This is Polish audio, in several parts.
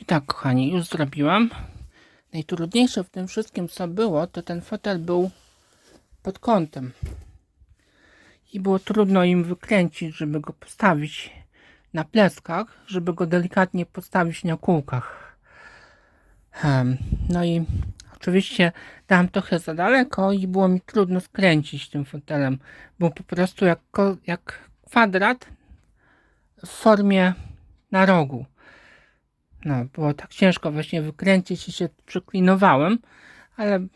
I tak, kochani, już zrobiłam. Najtrudniejsze w tym wszystkim, co było, to ten fotel był pod kątem. I było trudno im wykręcić, żeby go postawić na pleskach, żeby go delikatnie postawić na kółkach. Em, No i oczywiście dałam trochę za daleko i było mi trudno skręcić tym fotelem. Był po prostu jak, jak kwadrat w formie na rogu. No, było tak ciężko właśnie wykręcić i się przyklinowałem, ale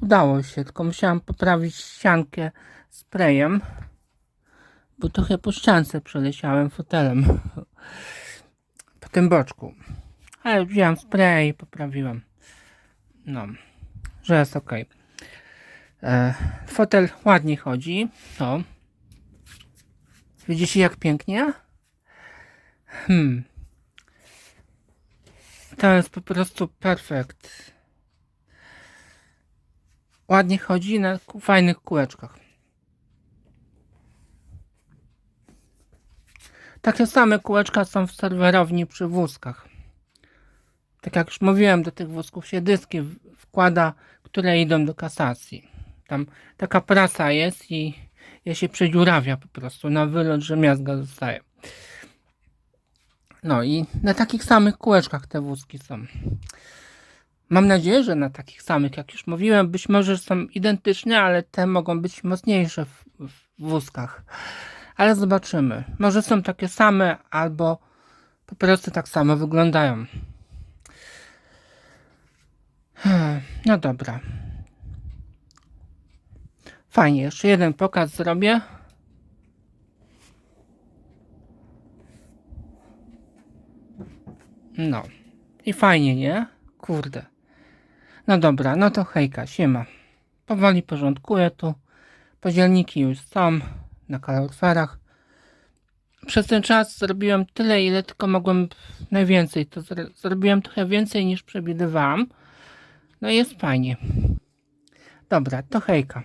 udało się, tylko musiałam poprawić ściankę sprayem, bo trochę po ściance przeleciałem fotelem po tym boczku. Ale wziąłem spray i poprawiłem. No, że jest ok. E, fotel ładnie chodzi. No. Widzicie jak pięknie? Hmm. To jest po prostu perfekt. Ładnie chodzi na fajnych kółeczkach. Takie same kółeczka są w serwerowni przy wózkach. Tak jak już mówiłem, do tych wózków się dyski wkłada, które idą do kasacji. Tam taka prasa jest i ja się przedziurawia po prostu na wylot, że miazga zostaje. No i na takich samych kółeczkach te wózki są. Mam nadzieję, że na takich samych, jak już mówiłem, być może są identyczne, ale te mogą być mocniejsze w, w wózkach. Ale zobaczymy. Może są takie same, albo po prostu tak samo wyglądają. Hmm, No dobra. Fajnie, jeszcze jeden pokaz zrobię. No. I fajnie, nie? Kurde. No dobra, no to hejka, siema. Powoli porządkuję tu. Podzielniki już są na kaloryferach. Przez ten czas zrobiłem tyle, ile tylko mogłem najwięcej. To zro- zrobiłem trochę więcej niż przewidywałam. No i jest fajnie. Dobra, to hejka.